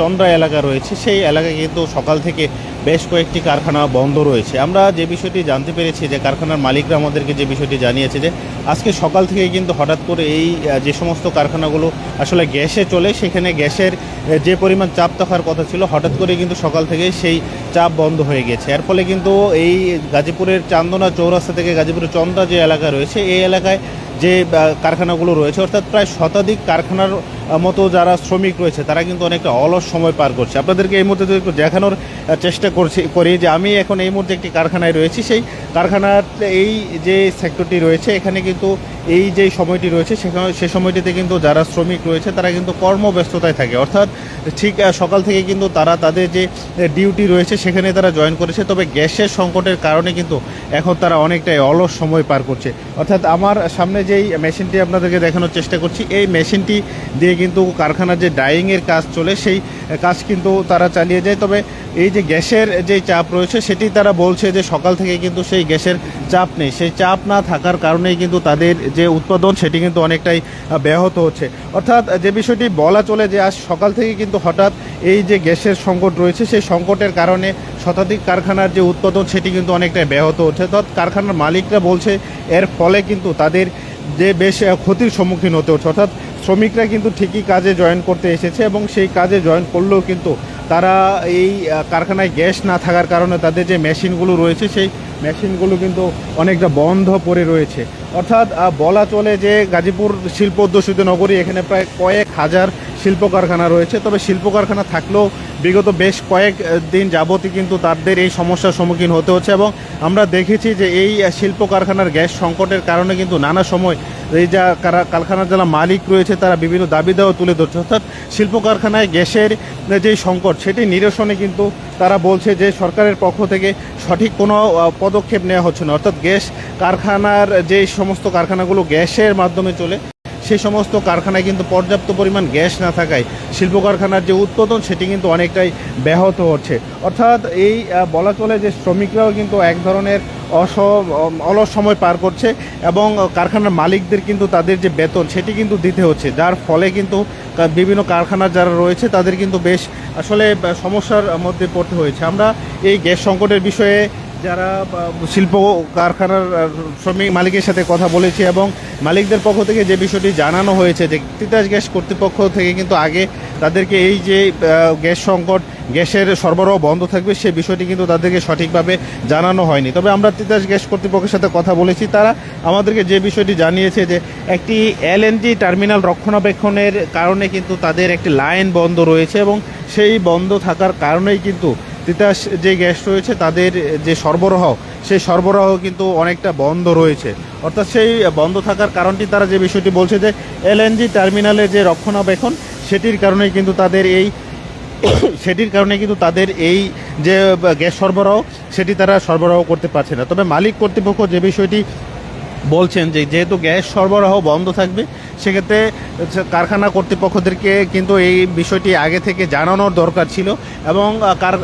চন্দ্রা এলাকা রয়েছে, সেই এলাকায় কিন্তু সকাল থেকে বেশ কয়েকটি কারখানা বন্ধ রয়েছে। আমরা যে বিষয়টি জানতে পেরেছি যে কারখানার মালিকরা আমাদেরকে যে বিষয়টি জানিয়েছে যে, আজকে সকাল থেকে কিন্তু হঠাৎ করে এই যে সমস্ত কারখানাগুলো আসলে গ্যাসে চলে, সেখানে গ্যাসের যে পরিমাণ চাপ থাকার কথা ছিল, হঠাৎ করে কিন্তু সকাল থেকে সেই চাপ বন্ধ হয়ে গেছে। এর ফলে কিন্তু এই গাজীপুরের চান্দনা চৌরাস্তা থেকে গাজীপুরের চন্দ্রা যে এলাকা রয়েছে, এই এলাকায় যে কারখানাগুলো রয়েছে, অর্থাৎ প্রায় শতাধিক কারখানার মতো যারা শ্রমিক রয়েছে, তারা কিন্তু অনেকটা অলস সময় পার করছে। আপনাদেরকে এই মুহূর্তে একটু দেখানোর চেষ্টা করছি, করি যে, আমি এখন এই মুহূর্তে একটি কারখানায় রয়েছি। সেই কারখানার এই যে সেক্টরটি রয়েছে, এখানে কিন্তু এই যে সময়টি রয়েছে, সেখানে, সে সময়টিতে কিন্তু যারা শ্রমিক রয়েছে, তারা কিন্তু কর্মব্যস্ততায় থাকে। অর্থাৎ ঠিক সকাল থেকে কিন্তু তারা তাদের যে ডিউটি রয়েছে, সেখানে তারা জয়েন করেছে। তবে গ্যাসের সংকটের কারণে কিন্তু এখন তারা অনেকটাই অলস সময় পার করছে। অর্থাৎ আমার সামনে যেই মেশিনটি আপনাদেরকে দেখানোর চেষ্টা করছি, এই মেশিনটি দিয়ে কিন্তু কারখানার যে ডাইংয়ের কাজ চলে, সেই কাজ কিন্তু তারা চালিয়ে যায়। তবে এই যে গ্যাসের যে চাপ রয়েছে, সেটি তারা বলছে যে সকাল থেকে কিন্তু সেই গ্যাসের চাপ নেই। সেই চাপ না থাকার কারণেই কিন্তু তাদের যে উৎপাদন, সেটি কিন্তু অনেকটাই ব্যাহত হচ্ছে। অর্থাৎ যে বিষয়টি বলা চলে যে আজ সকাল থেকে কিন্তু হঠাৎ এই যে গ্যাসের সংকট রয়েছে, সেই সংকটের কারণে শতাধিক কারখানার যে উৎপাদন, সেটি কিন্তু অনেকটাই ব্যাহত হচ্ছে। অর্থাৎ কারখানার মালিকরা বলছে, এর ফলে কিন্তু তাদের যে বেশ ক্ষতির সম্মুখীন হতে হচ্ছে। অর্থাৎ শ্রমিকরা কিন্তু ঠিকই কাজে জয়েন করতে এসেছে এবং সেই কাজে জয়েন করলেও কিন্তু তারা এই কারখানায় গ্যাস না থাকার কারণে তাদের যে মেশিনগুলো রয়েছে, সেই মেশিনগুলো কিন্তু অনেকটা বন্ধ পড়ে রয়েছে। অর্থাৎ বলা চলে যে গাজীপুর শিল্প অধ্যুষিত নগরী, এখানে প্রায় কয়েক হাজার শিল্প কারখানা রয়েছে। তবে শিল্প কারখানা থাকলেও বিগত বেশ কয়েক দিন যাবতই কিন্তু তাদের এই সমস্যার সম্মুখীন হতে হচ্ছে এবং আমরা দেখেছি যে এই শিল্প কারখানার গ্যাস সংকটের কারণে কিন্তু নানা সময় এই যা কারখানার যারা মালিক রয়েছে তারা বিভিন্ন দাবি দেওয়া তুলে ধরছে। অর্থাৎ শিল্প কারখানায় গ্যাসের যে সংকট সেটি নিরসনে কিন্তু তারা বলছে যে সরকারের পক্ষ থেকে সঠিক কোনো পদক্ষেপ নেওয়া হচ্ছে না। অর্থাৎ গ্যাস কারখানার যে সমস্ত কারখানাগুলো গ্যাসের মাধ্যমে চলে সেই সমস্ত কারখানায় কিন্তু পর্যাপ্ত পরিমাণ গ্যাস না থাকায় শিল্প কারখানার যে উৎপাদন, সেটি কিন্তু অনেকটাই ব্যাহত হচ্ছে। অর্থাৎ এই বলা চলে যে শ্রমিকরাও কিন্তু এক ধরনের অস অলস সময় পার করছে এবং কারখানার মালিকদের কিন্তু তাদের যে বেতন, সেটি কিন্তু দিতে হচ্ছে। যার ফলে কিন্তু বিভিন্ন কারখানার যারা রয়েছে, তাদের কিন্তু বেশ আসলে সমস্যার মধ্যে পড়তে হয়েছে। আমরা এই গ্যাস সংকটের বিষয়ে যারা শিল্প কারখানার শ্রমিক মালিকের সাথে কথা বলেছি এবং মালিকদের পক্ষ থেকে যে বিষয়টি জানানো হয়েছে যে তিতাস গ্যাস কর্তৃপক্ষ থেকে কিন্তু আগে তাদেরকে এই যে গ্যাস সংকট, গ্যাসের সরবরাহ বন্ধ থাকবে সে বিষয়টি কিন্তু তাদেরকে সঠিকভাবে জানানো হয়নি। তবে আমরা তিতাস গ্যাস কর্তৃপক্ষের সাথে কথা বলেছি, তারা আমাদেরকে যে বিষয়টি জানিয়েছে যে একটি এলএনজি টার্মিনাল রক্ষণাবেক্ষণের কারণে কিন্তু তাদের একটি লাইন বন্ধ রয়েছে এবং সেই বন্ধ থাকার কারণেই কিন্তু তিতাস যে গ্যাস রয়েছে, তাদের যে সরবরাহ, সেই সরবরাহ কিন্তু অনেকটা বন্ধ রয়েছে। অর্থাৎ সেই বন্ধ থাকার কারণটি তারা যে বিষয়টি বলছে যে, এলএনজি টার্মিনালে যে রক্ষণাবেক্ষণ, সেটির কারণে কিন্তু তাদের এই সেটির কারণে কিন্তু তাদের এই যে গ্যাস সরবরাহ, সেটি তারা সরবরাহ করতে পারছে না। তবে মালিক কর্তৃপক্ষ যে বিষয়টি বলছেন যে যেহেতু গ্যাস সরবরাহ বন্ধ থাকবে সেক্ষেত্রে কারখানা কর্তৃপক্ষদেরকে কিন্তু এই বিষয়টি আগে থেকে জানানোর দরকার ছিল এবং কার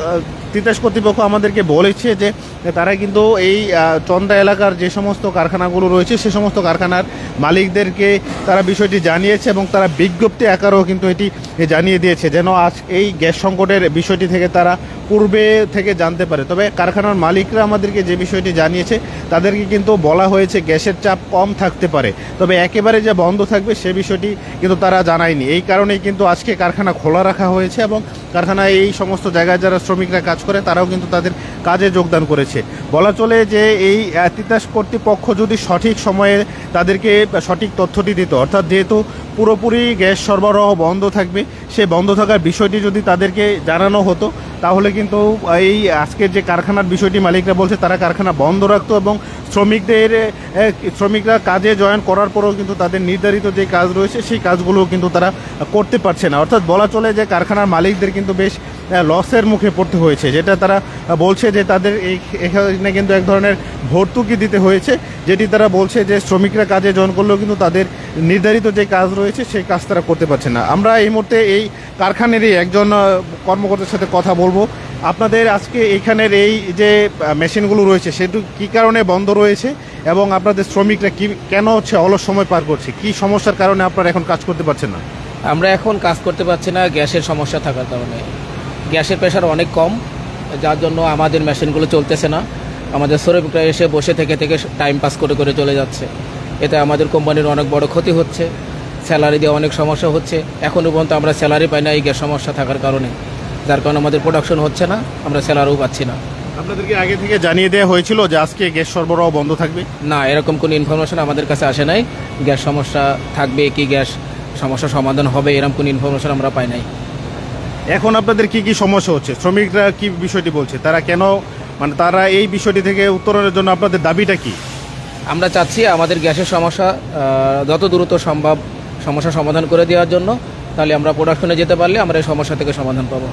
তিতাস কর্তৃপক্ষ আমাদেরকে বলেছে যে তারা কিন্তু এই আহ, চন্দা এলাকার যে সমস্ত কারখানাগুলো রয়েছে সে সমস্ত কারখানার মালিকদেরকে তারা বিষয়টি জানিয়েছে এবং তারা বিজ্ঞপ্তি আকারেও কিন্তু এটি জানিয়ে দিয়েছে যেন আজ এই গ্যাস সংকটের বিষয়টি থেকে তারা পূর্বে থেকে জানতে পারে। তবে কারখানার মালিকরা আমাদেরকে যে বিষয়টি জানিয়েছে, তাদেরকে কিন্তু বলা হয়েছে গ্যাসের চাপ কম থাকতে পারে। তবে একেবারে যে বন্ধ থাকবে সে বিষয়টি কিন্তু তারা জানায়নি। এই কারণেই কিন্তু আজকে কারখানা খোলা রাখা হয়েছে এবং কারখানায় এই সমস্ত জায়গায় যারা শ্রমিকরা কাজ করে, তারাও কিন্তু তাদের কাজে যোগদান করেছে। বলা চলে যে এই তিতাস কর্তৃপক্ষ যদি সঠিক সময়ে তাদেরকে সঠিক তথ্যটি দিত, অর্থাৎ যেহেতু পুরোপুরি গ্যাস সরবরাহ বন্ধ থাকবে, সে বন্ধ থাকার বিষয়টি যদি তাদেরকে জানানো হতো তাহলে কিন্তু এই আজকের যে কারখানার বিষয়টি মালিকরা বলছে, তারা কারখানা বন্ধ রাখত এবং শ্রমিকদের শ্রমিকরা কাজে জয়েন করার পরেও কিন্তু তাদের নির্ধারিত যে কাজ রয়েছে, সেই কাজগুলো কিন্তু তারা করতে পারছে না। অর্থাৎ বলা চলে যে কারখানার মালিকদের কিন্তু বেশ লসের মুখে পড়তে হয়েছে, যেটা তারা বলছে যে তাদের এই, এখানে কিন্তু এক ধরনের ভর্তুকি দিতে হয়েছে, যেটি তারা বলছে যে শ্রমিকরা কাজে জয়েন করলেও কিন্তু তাদের নির্ধারিত যে কাজ রয়েছে, সেই কাজ তারা করতে পারছে না। আমরা এই মুহূর্তে এই কারখানারই একজন কর্মকর্তার সাথে কথা বলব। আপনাদের আজকে এখানের এই যে মেশিনগুলো রয়েছে, সেটু কী কারণে বন্ধ রয়েছে এবং আপনাদের শ্রমিকরা কি, কেন হচ্ছে অলস সময় পার করছে? কি সমস্যার কারণে আপনারা এখন কাজ করতে পারছেন না? আমরা এখন কাজ করতে পারছি না, গ্যাসের সমস্যা থাকার কারণে। গ্যাসের প্রেশার অনেক কম যার জন্য আমাদের মেশিনগুলো চলতেছে না। আমাদের শ্রমিকরা এসে বসে থেকে থেকে টাইম পাস করে করে চলে যাচ্ছে। এতে আমাদের কোম্পানির অনেক বড় ক্ষতি হচ্ছে স্যালারি দিয়ে অনেক সমস্যা হচ্ছে। এখনও পর্যন্ত আমরা স্যালারি পাই না এই গ্যাস সমস্যা থাকার কারণে। যার কারণে আমাদের প্রোডাকশন হচ্ছে না আমরা স্যালারিও পাচ্ছি না। আপনাদেরকে আগে থেকে জানিয়ে দেওয়া হয়েছিল যে আজকে গ্যাস সরবরাহ বন্ধ থাকবে? না এরকম কোনো ইনফরমেশন আমাদের কাছে আসে নাই। গ্যাস সমস্যা থাকবে কি গ্যাস সমস্যা সমাধান হবে এরকম কোনো ইনফরমেশন আমরা পাই নাই। এখন আপনাদের কি কি সমস্যা হচ্ছে? শ্রমিকরা কি বিষয়টি বলছে? তারা কেন মানে তারা এই বিষয়টি থেকে উত্তরণের জন্য আপনাদের দাবিটা কি? আমরা চাচ্ছি আমাদের গ্যাসের সমস্যা যত দ্রুত সম্ভব সমস্যা সমাধান করে দেওয়ার জন্য। তাহলে আমরা প্রোডাকশনে যেতে পারলে আমরা এই সমস্যা থেকে সমাধান পাবো।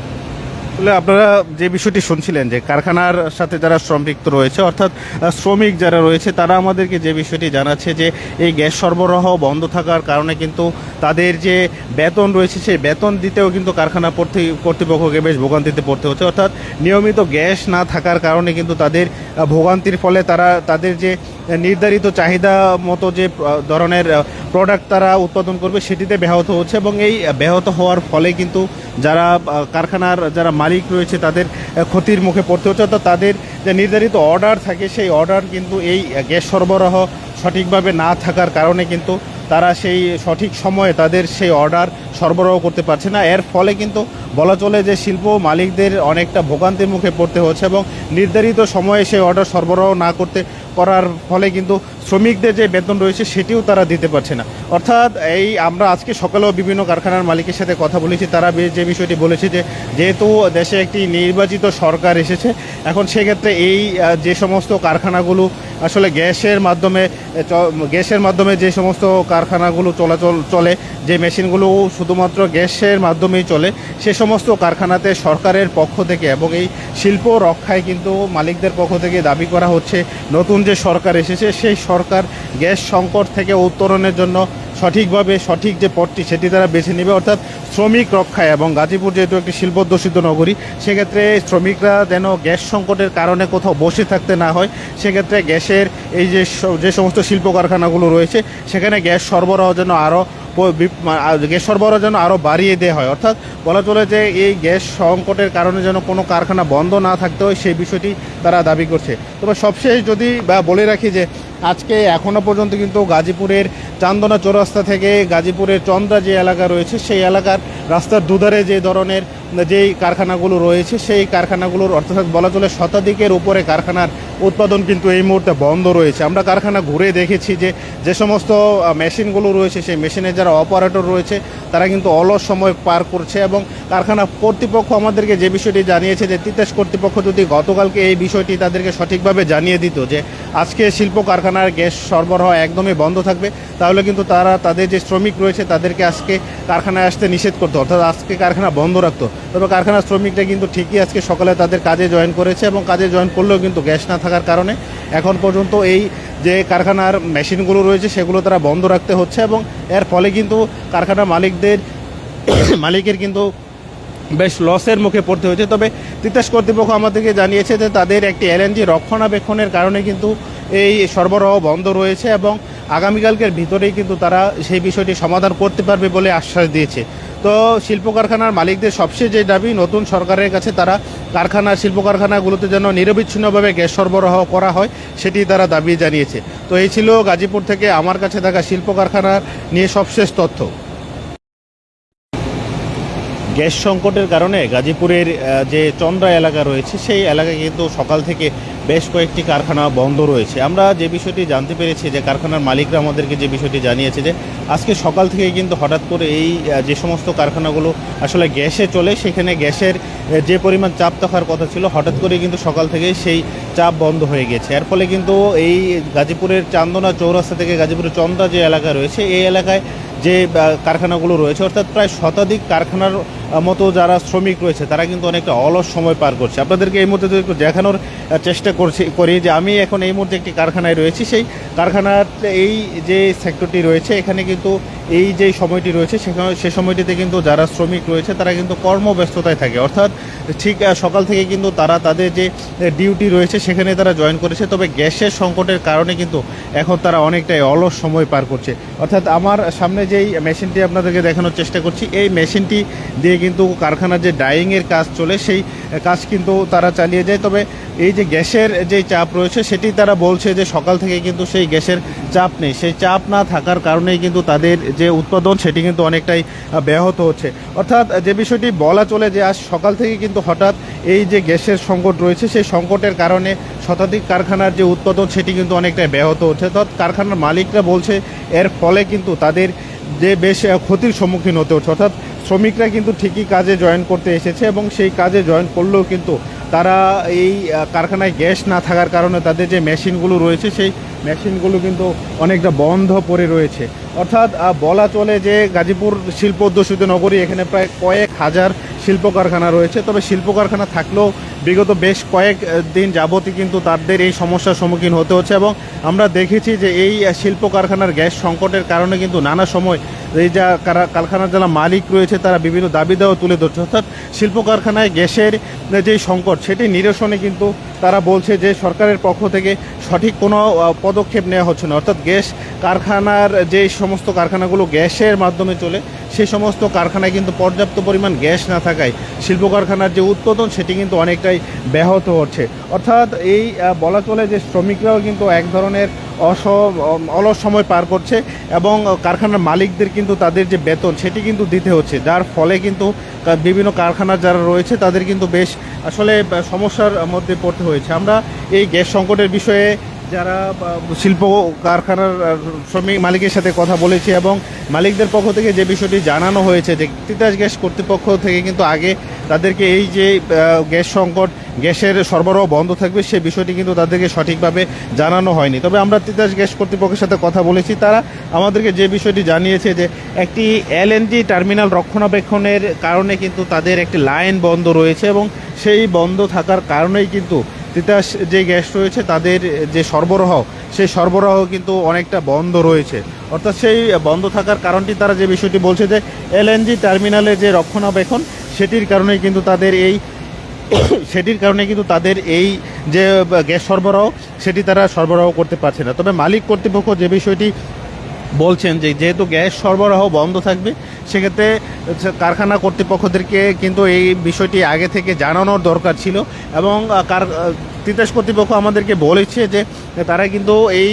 তাহলে আপনারা যে বিষয়টি শুনছিলেন যে কারখানার সাথে যারা সম্পৃক্ত রয়েছে, অর্থাৎ শ্রমিক যারা রয়েছে, তারা আমাদেরকে যে বিষয়টি জানাচ্ছে যে এই গ্যাস সরবরাহ বন্ধ থাকার কারণে কিন্তু তাদের যে বেতন রয়েছে, সেই বেতন দিতেও কিন্তু কারখানা কর্তৃ- কর্তৃপক্ষকে বেশ ভোগান্তিতে পড়তে হচ্ছে। অর্থাৎ, নিয়মিত গ্যাস না থাকার কারণে কিন্তু তাদের ভোগান্তির ফলে তারা, তাদের যে নির্ধারিত চাহিদা মতো যে ধরনের প্রোডাক্ট তারা উৎপাদন করবে, সেটিতে ব্যাহত হচ্ছে এবং এই ব্যাহত হওয়ার ফলে কিন্তু যারা কারখানার যারা মালিক রয়েছে তাদের ক্ষতির মুখে পড়তে হচ্ছে। অর্থাৎ তাদের যে নির্ধারিত অর্ডার থাকে, সেই অর্ডার কিন্তু এই গ্যাস সরবরাহ সঠিকভাবে না থাকার কারণে কিন্তু তারা সেই সঠিক সময়ে তাদের সেই অর্ডার সরবরাহ করতে পারছে না। এর ফলে কিন্তু বলা চলে যে শিল্প মালিকদের অনেকটা ভোগান্তির মুখে পড়তে হচ্ছে এবং নির্ধারিত সময়ে সেই অর্ডার সরবরাহ না করতে করার ফলে কিন্তু শ্রমিকদের যে বেতন রয়েছে সেটিও তারা দিতে পারছে না। অর্থাৎ এই আমরা আজকে সকালেও বিভিন্ন কারখানার মালিকের সাথে কথা বলেছি, তারা যে বিষয়টি বলেছে যে যেহেতু দেশে একটি নির্বাচিত সরকার এসেছে, এখন সেক্ষেত্রে এই যে সমস্ত কারখানাগুলো আসলে গ্যাসের মাধ্যমে গ্যাসের মাধ্যমে যে সমস্ত কারখানাগুলো চলাচল চলে, যে মেশিনগুলো শুধুমাত্র গ্যাসের মাধ্যমেই চলে, সে সমস্ত কারখানাতে সরকারের পক্ষ থেকে এবং এই শিল্প রক্ষায় কিন্তু মালিকদের পক্ষ থেকে দাবি করা হচ্ছে নতুন যে সরকার এসেছে, সেই সরকার গ্যাস সংকট থেকে উত্তরণের জন্য সঠিকভাবে সঠিক যে পথটি সেটি তারা বেছে নেবে। অর্থাৎ শ্রমিক রক্ষায় এবং গাজীপুর যেহেতু একটি শিল্পোদ্যোষিত নগরী, সেক্ষেত্রে শ্রমিকরা যেন গ্যাস সংকটের কারণে কোথাও বসে থাকতে না হয়, সেক্ষেত্রে গ্যাসের এই যে যে সমস্ত শিল্প কারখানাগুলো রয়েছে, সেখানে গ্যাস সরবরাহ যেন আরও গ্যাস সরবরাহ যেন আরও বাড়িয়ে দেওয়া হয়। অর্থাৎ বলা চলে যে এই গ্যাস সংকটের কারণে যেন কোনো কারখানা বন্ধ না থাকতে হয়, সেই বিষয়টি তারা দাবি করছে। তবে সবশেষ যদি বা বলে রাখি যে, আজকে এখনও পর্যন্ত কিন্তু গাজীপুরের চান্দনা চৌরাস্তা থেকে গাজীপুরের চন্দ্রা যে এলাকা রয়েছে, সেই এলাকার রাস্তার দুধারে যে ধরনের যেই কারখানাগুলো রয়েছে, সেই কারখানাগুলোর অর্থাৎ বলা চলে শতাধিকের উপরে কারখানার উৎপাদন কিন্তু এই মুহূর্তে বন্ধ রয়েছে। আমরা কারখানা ঘুরে দেখেছি যে যে সমস্ত মেশিনগুলো রয়েছে, সেই মেশিনের যারা অপারেটর রয়েছে, তারা কিন্তু অলস সময় পার করছে এবং কারখানা কর্তৃপক্ষ আমাদেরকে যে বিষয়টি জানিয়েছে যে, তিতাস কর্তৃপক্ষ যদি গতকালকে এই বিষয়টি তাদেরকে সঠিকভাবে জানিয়ে দিত যে, আজকে শিল্প কারখানার গ্যাস সরবরাহ একদমই বন্ধ থাকবে, তাহলে কিন্তু তারা, তাদের যে শ্রমিক রয়েছে, তাদেরকে আজকে কারখানায় আসতে নিষেধ করতো, অর্থাৎ আজকে কারখানা বন্ধ রাখতো। তবে কারখানার শ্রমিকরা কিন্তু ঠিকই আজকে সকালে তাদের কাজে জয়েন করেছে এবং কাজে জয়েন করলেও কিন্তু গ্যাস না থাকার কারণে এখন পর্যন্ত এই যে কারখানার মেশিনগুলো রয়েছে, সেগুলো তারা বন্ধ রাখতে হচ্ছে এবং এর ফলে কিন্তু কারখানার মালিকদের, মালিকের কিন্তু বেশ লসের মুখে পড়তে হয়েছে। তবে তিতাস কর্তৃপক্ষ আমাদেরকে জানিয়েছে যে তাদের একটি এলএনজি রক্ষণাবেক্ষণের কারণে কিন্তু এই সরবরাহ বন্ধ রয়েছে এবং আগামীকালকের ভিতরেই কিন্তু তারা সেই বিষয়টি সমাধান করতে পারবে বলে আশ্বাস দিয়েছে। তো শিল্প কারখানার মালিকদের সবচেয়ে যে দাবি, নতুন সরকারের কাছে তারা কারখানা শিল্প কারখানাগুলোতে যেন নিরবিচ্ছিন্নভাবে গ্যাস সরবরাহ করা হয়, সেটি তারা দাবি জানিয়েছে। তো এই ছিল গাজীপুর থেকে আমার কাছে থাকা শিল্প কারখানার নিয়ে সবশেষ তথ্য। গ্যাস সংকটের কারণে গাজীপুরের যে চন্দ্রা এলাকা রয়েছে, সেই এলাকায় কিন্তু সকাল থেকে বেশ কয়েকটি কারখানা বন্ধ রয়েছে। আমরা যে বিষয়টি জানতে পেরেছি যে কারখানার মালিকরা আমাদেরকে যে বিষয়টি জানিয়েছে যে আজকে সকাল থেকে কিন্তু হঠাৎ করে এই যে সমস্ত কারখানাগুলো আসলে গ্যাসে চলে, সেখানে গ্যাসের যে পরিমাণ চাপ থাকার কথা ছিল, হঠাৎ করে কিন্তু সকাল থেকে সেই চাপ বন্ধ হয়ে গেছে। এর ফলে কিন্তু এই গাজীপুরের চান্দনা চৌরাস্তা থেকে গাজীপুরের চন্দ্রা যে এলাকা রয়েছে, এই এলাকায় যে কারখানাগুলো রয়েছে, অর্থাৎ প্রায় শতাধিক কারখানার মতো যারা শ্রমিক রয়েছে, তারা কিন্তু অনেকটা অলস সময় পার করছে। আপনাদেরকে এই মুহূর্তে একটু দেখানোর চেষ্টা করছি, করি যে, আমি এখন এই মুহূর্তে একটি কারখানায় রয়েছি। সেই কারখানার এই যে সেক্টরটি রয়েছে, এখানে কিন্তু এই যে সময়টি রয়েছে, সেখানে, সে সময়টিতে কিন্তু যারা শ্রমিক রয়েছে, তারা কিন্তু কর্মব্যস্ততায় থাকে। অর্থাৎ ঠিক সকাল থেকে কিন্তু তারা তাদের যে ডিউটি রয়েছে, সেখানে তারা জয়েন করেছে। তবে গ্যাসের সংকটের কারণে কিন্তু এখন তারা অনেকটাই অলস সময় পার করছে। অর্থাৎ আমার সামনে যেই মেশিনটি আপনাদেরকে দেখানোর চেষ্টা করছি, এই মেশিনটি দিয়ে কিন্তু কারখানার যে ডাইংয়ের কাজ চলে, সেই কাজ কিন্তু তারা চালিয়ে যায়। তবে এই যে গ্যাসের যে চাপ রয়েছে, সেটি তারা বলছে যে সকাল থেকে কিন্তু সেই গ্যাসের চাপ নেই। সেই চাপ না থাকার কারণেই কিন্তু তাদের যে উৎপাদন, সেটি কিন্তু অনেকটাই ব্যাহত হচ্ছে। অর্থাৎ যে বিষয়টি বলা চলে যে আজ সকাল থেকে কিন্তু হঠাৎ এই যে গ্যাসের সংকট রয়েছে, সেই সংকটের কারণে শতাধিক কারখানার যে উৎপাদন, সেটি কিন্তু অনেকটাই ব্যাহত হচ্ছে। অর্থাৎ কারখানার মালিকরা বলছে, এর ফলে কিন্তু তাদের যে বেশ ক্ষতির সম্মুখীন হতে হচ্ছে। অর্থাৎ শ্রমিকরা কিন্তু ঠিকই কাজে জয়েন করতে এসেছে এবং সেই কাজে জয়েন করলেও কিন্তু তারা এই কারখানায় গ্যাস না থাকার কারণে তাদের যে মেশিনগুলো রয়েছে, সেই মেশিনগুলো কিন্তু অনেকটা বন্ধ পড়ে রয়েছে। অর্থাৎ বলা চলে যে গাজীপুর শিল্প অধ্যুষিত নগরী, এখানে প্রায় কয়েক হাজার শিল্প কারখানা রয়েছে। তবে শিল্প কারখানা থাকলেও বিগত বেশ কয়েক দিন যাবতই কিন্তু তাদের এই সমস্যার সম্মুখীন হতে হচ্ছে এবং আমরা দেখেছি যে এই শিল্প কারখানার গ্যাস সংকটের কারণে কিন্তু নানা সময় এই যা কারা- কারখানার যারা মালিক রয়েছে তারা বিভিন্ন দাবি দেওয়া তুলে ধরছে। অর্থাৎ শিল্প কারখানায় গ্যাসের যে সংকট, সেটি নিরসনে কিন্তু তারা বলছে যে সরকারের পক্ষ থেকে সঠিক কোনো পদক্ষেপ নেওয়া হচ্ছে না। অর্থাৎ গ্যাস কারখানার যে সমস্ত কারখানাগুলো গ্যাসের মাধ্যমে চলে সেই সমস্ত কারখানায় কিন্তু পর্যাপ্ত পরিমাণ গ্যাস না থাকায় শিল্প কারখানার যে উৎপাদন, সেটি কিন্তু অনেকটাই ব্যাহত হচ্ছে। অর্থাৎ এই বলা চলে যে শ্রমিকরাও কিন্তু এক ধরনের অস অলস সময় পার করছে এবং কারখানার মালিকদের কিন্তু তাদের যে বেতন, সেটি কিন্তু দিতে হচ্ছে। যার ফলে কিন্তু বিভিন্ন কারখানার যারা রয়েছে, তাদের কিন্তু বেশ আসলে সমস্যার মধ্যে পড়তে হয়েছে। আমরা এই গ্যাস সংকটের বিষয়ে যারা শিল্প কারখানার শ্রমিক মালিকের সাথে কথা বলেছি এবং মালিকদের পক্ষ থেকে যে বিষয়টি জানানো হয়েছে যে তিতাস গ্যাস কর্তৃপক্ষ থেকে কিন্তু আগে তাদেরকে এই যে গ্যাস সংকট, গ্যাসের সরবরাহ বন্ধ থাকবে, সে বিষয়টি কিন্তু তাদেরকে সঠিকভাবে জানানো হয়নি। তবে আমরা তিতাস গ্যাস কর্তৃপক্ষের সাথে কথা বলেছি। তারা আমাদেরকে যে বিষয়টি জানিয়েছে যে একটি এলএনজি টার্মিনাল রক্ষণাবেক্ষণের কারণে কিন্তু তাদের একটি লাইন বন্ধ রয়েছে এবং সেই বন্ধ থাকার কারণেই কিন্তু তিতাস যে গ্যাস রয়েছে, তাদের যে সরবরাহ, সেই সরবরাহ কিন্তু অনেকটা বন্ধ রয়েছে। অর্থাৎ সেই বন্ধ থাকার কারণটি তারা যে বিষয়টি বলছে যে, এলএনজি টার্মিনালের যে রক্ষণাবেক্ষণ, সেটির কারণেই কিন্তু তাদের এই সেটির কারণে কিন্তু তাদের এই যে গ্যাস সরবরাহ, সেটি তারা সরবরাহ করতে পারছে না। তবে মালিক কর্তৃপক্ষ যে বিষয়টি বলছেন যে যেহেতু গ্যাস সরবরাহ বন্ধ থাকবে, সেক্ষেত্রে কারখানা কর্তৃপক্ষদেরকে কিন্তু এই বিষয়টি আগে থেকে জানানোর দরকার ছিল এবং কার তিতাস কর্তৃপক্ষ আমাদেরকে বলেছে যে তারা কিন্তু এই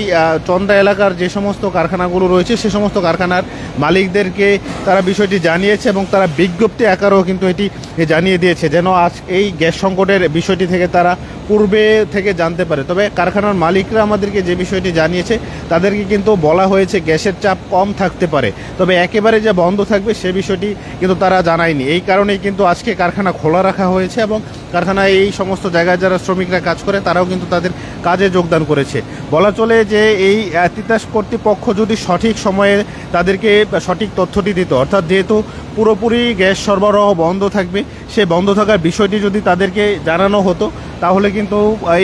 চন্দ্রা এলাকার যে সমস্ত কারখানাগুলো রয়েছে, সে সমস্ত কারখানার মালিকদেরকে তারা বিষয়টি জানিয়েছে এবং তারা বিজ্ঞপ্তি আকারেও কিন্তু এটি জানিয়ে দিয়েছে যেন আজ এই গ্যাস সংকটের বিষয়টি থেকে তারা পূর্বে থেকে জানতে পারে। তবে কারখানার মালিকরা আমাদেরকে যে বিষয়টি জানিয়েছে, তাদেরকে কিন্তু বলা হয়েছে গ্যাসের চাপ কম থাকতে পারে। তবে একেবারে যে বন্ধ থাকবে সে বিষয়টি কিন্তু তারা জানায়নি। এই কারণেই কিন্তু আজকে কারখানা খোলা রাখা হয়েছে এবং কারখানায় এই সমস্ত জায়গায় যারা শ্রমিকরা কাজ করে, তারাও কিন্তু তাদের কাজে যোগদান করেছে। বলা চলে যে এই তিতাস কর্তৃপক্ষ যদি সঠিক সময়ে তাদেরকে সঠিক তথ্যটি দিত, অর্থাৎ যেহেতু পুরোপুরি গ্যাস সরবরাহ বন্ধ থাকবে, সে বন্ধ থাকার বিষয়টি যদি তাদেরকে জানানো হতো, তাহলে কিন্তু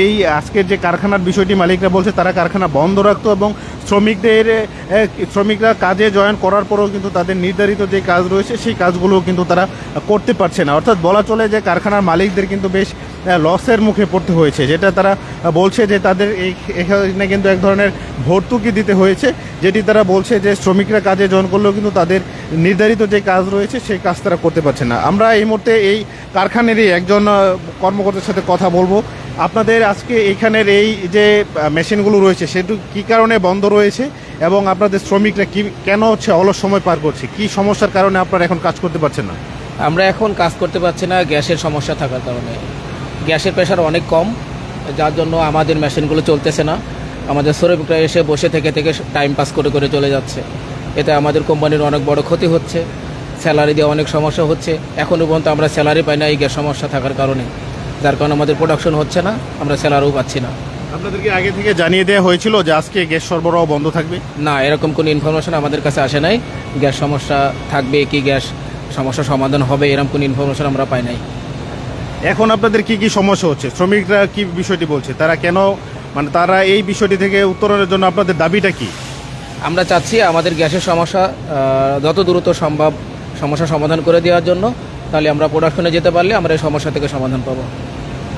এই আজকের যে কারখানার বিষয়টি মালিকরা বলছে, তারা কারখানা বন্ধ রাখতো এবং শ্রমিকদের শ্রমিকরা কাজে জয়েন করার পরেও কিন্তু তাদের নির্ধারিত যে কাজ রয়েছে, সেই কাজগুলো কিন্তু তারা করতে পারছে না। অর্থাৎ বলা চলে যে কারখানার মালিকদের কিন্তু বেশ লসের মুখে পড়তে হয়েছে, যেটা তারা বলছে যে তাদের এই, এখানে কিন্তু এক ধরনের ভর্তুকি দিতে হয়েছে, যেটি তারা বলছে যে শ্রমিকরা কাজে জয়েন করলেও কিন্তু তাদের নির্ধারিত যে কাজ রয়েছে, সেই কাজ তারা করতে পারছে না। আমরা এই মুহূর্তে এই কারখানারই একজন কর্মকর্তার সাথে কথা বলব। আপনাদের আজকে এখানের এই যে মেশিনগুলো রয়েছে, সেটু কী কারণে বন্ধ রয়েছে এবং আপনাদের শ্রমিকরা কি, কেন হচ্ছে অলস সময় পার করছে? কি সমস্যার কারণে আপনারা এখন কাজ করতে পারছেন না? আমরা এখন কাজ করতে পারছি না, গ্যাসের সমস্যা থাকার কারণে। গ্যাসের প্রেশার অনেক কম যার জন্য আমাদের মেশিনগুলো চলতেছে না। আমাদের শ্রমিকরা এসে বসে থেকে থেকে টাইম পাস করে করে চলে যাচ্ছে। এতে আমাদের কোম্পানির অনেক বড় ক্ষতি হচ্ছে স্যালারি দিয়ে অনেক সমস্যা হচ্ছে। এখনও পর্যন্ত আমরা স্যালারি পাই না এই গ্যাস সমস্যা থাকার কারণে। যার কারণে আমাদের প্রোডাকশন হচ্ছে না আমরা স্যালারিও পাচ্ছি না। আপনাদেরকে আগে থেকে জানিয়ে দেওয়া হয়েছিল যে আজকে গ্যাস সরবরাহ বন্ধ থাকবে? না এরকম কোনো ইনফরমেশন আমাদের কাছে আসে নাই। গ্যাস সমস্যা থাকবে কি গ্যাস সমস্যা সমাধান হবে এরকম কোনো ইনফরমেশন আমরা পাই নাই। এখন আপনাদের কি কি সমস্যা হচ্ছে? শ্রমিকরা কি বিষয়টি বলছে? তারা কেন মানে তারা এই বিষয়টি থেকে উত্তরণের জন্য আপনাদের দাবিটা কি? আমরা চাচ্ছি আমাদের গ্যাসের সমস্যা যত দ্রুত সম্ভব সমস্যা সমাধান করে দেওয়ার জন্য। তাহলে আমরা প্রোডাকশনে যেতে পারলে আমরা এই সমস্যা থেকে সমাধান পাবো।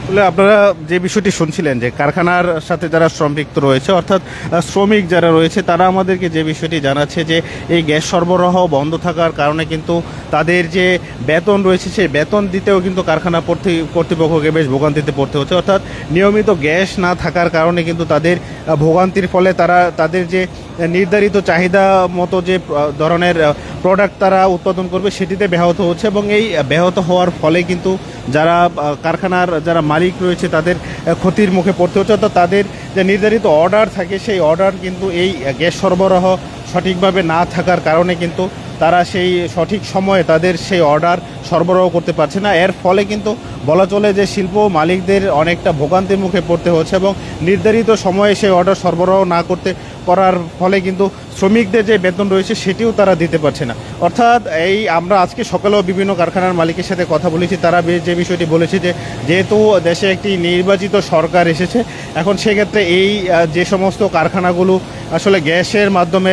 বলে আপনারা যে বিষয়টি শুনছিলেন যে কারখানার সাথে যারা সম্পৃক্ত রয়েছে, অর্থাৎ শ্রমিক যারা রয়েছে, তারা আমাদেরকে যে বিষয়টি জানাচ্ছে যে এই গ্যাস সরবরাহ বন্ধ থাকার কারণে কিন্তু তাদের যে বেতন রয়েছে, সেই বেতন দিতেও কিন্তু কারখানা কর্তৃ- কর্তৃপক্ষকে বেশ ভোগান্তিতে পড়তে হচ্ছে। অর্থাৎ, নিয়মিত গ্যাস না থাকার কারণে কিন্তু তাদের ভোগান্তির ফলে তারা, তাদের যে নির্ধারিত চাহিদা মতো যে ধরনের প্রোডাক্ট তারা উৎপাদন করবে, সেটিতে ব্যাহত হচ্ছে এবং এই ব্যাহত হওয়ার ফলে কিন্তু যারা কারখানার যারা মালিক রয়েছে, তাদের ক্ষতির মুখে পড়তে হচ্ছে। অর্থাৎ তাদের যে নির্ধারিত অর্ডার থাকে, সেই অর্ডার কিন্তু এই গ্যাস সরবরাহ সঠিকভাবে না থাকার কারণে কিন্তু তারা সেই সঠিক সময়ে তাদের সেই অর্ডার সরবরাহ করতে পারছে না। এর ফলে কিন্তু বলা চলে যে শিল্প মালিকদের অনেকটা ভোগান্তির মুখে পড়তে হচ্ছে এবং নির্ধারিত সময়ে সেই অর্ডার সরবরাহ না করতে করার ফলে কিন্তু শ্রমিকদের যে বেতন রয়েছে সেটিও তারা দিতে পারছে না। অর্থাৎ এই আমরা আজকে সকালেও বিভিন্ন কারখানার মালিকের সাথে কথা বলেছি, তারা যে বিষয়টি বলেছে যে যেহেতু দেশে একটি নির্বাচিত সরকার এসেছে, এখন সেক্ষেত্রে এই যে সমস্ত কারখানাগুলো আসলে গ্যাসের মাধ্যমে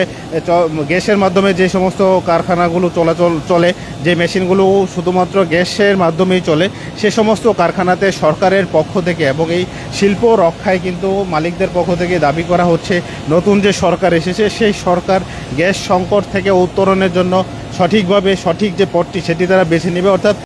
গ্যাসের মাধ্যমে যে সমস্ত কারখানাগুলো চলাচল চলে, যে মেশিনগুলো শুধুমাত্র গ্যাসের মাধ্যমেই চলে, সে সমস্ত কারখানাতে সরকারের পক্ষ থেকে এবং এই শিল্প রক্ষায় কিন্তু মালিকদের পক্ষ থেকে দাবি করা হচ্ছে, নতুন যে সরকার এসেছে সেই সরকার গ্যাস সংকট থেকে উত্তরণের জন্য সঠিকভাবে সঠিক যে পথটি সেটি তারা বেছে নেবে। অর্থাৎ